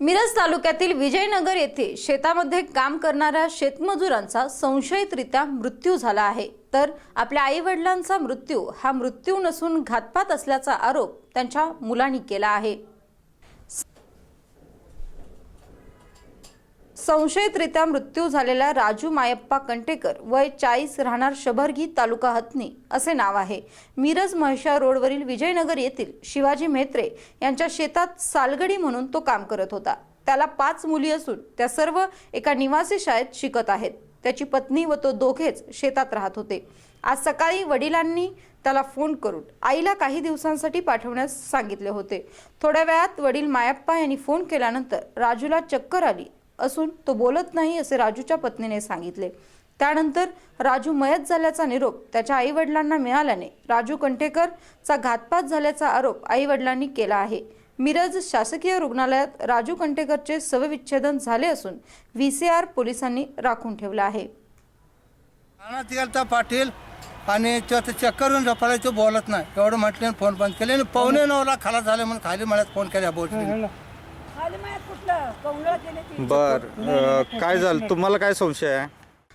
मिरज तालुक्यातील विजयनगर येथे शेतामध्ये काम करणाऱ्या शेतमजुरांचा संशयितरित्या मृत्यू झाला आहे. तर आपल्या आई वडिलांचा मृत्यू हा मृत्यू नसून घातपात असल्याचा आरोप त्यांच्या मुलांनी केला आहे. संशयितरित्या मृत्यू झालेला राजू मायप्पा कंटेकर वय चाळीस राहणार शबरगी तालुका हतनी असे नाव आहे. मिरज म्हैशा रोडवरील विजयनगर येथील शिवाजी म्हेत्रे यांच्या शेतात सालगडी म्हणून तो काम करत होता. त्याला पाच मुली असून त्या सर्व एका निवासी शाळेत शिकत आहेत. त्याची पत्नी व तो दोघेच शेतात राहत होते. आज सकाळी वडिलांनी त्याला फोन करून आईला काही दिवसांसाठी पाठवण्यास सांगितले होते. थोड्या वेळात वडील मायप्पा यांनी फोन केल्यानंतर राजूला चक्कर आली असून तो बोलत नाही असे राजूच्या पत्नीने सांगितले. त्यानंतर राजू मयत झाल्याचा निरोप त्याच्या आई वडिलांना मिळाल्याने राजू कंटेकरचा घातपात झाल्याचा आरोप आई वडिलांनी केला आहे. मिरज शासकीय रुग्णालयात राजू कंटेकरचे शवविच्छेदन झाले असून व्ही सी आर पोलिसांनी राखून ठेवला आहे. पाटील आणि तो चक्कर झोपायला तो बोलत नाही. एवढं म्हटलं फोन बंद केले आणि पावणे नऊला खाला झाले म्हणून खाली मळ्यात फोन केला बोलतो बर काय झालं? तुम्हाला काय संशय आहे?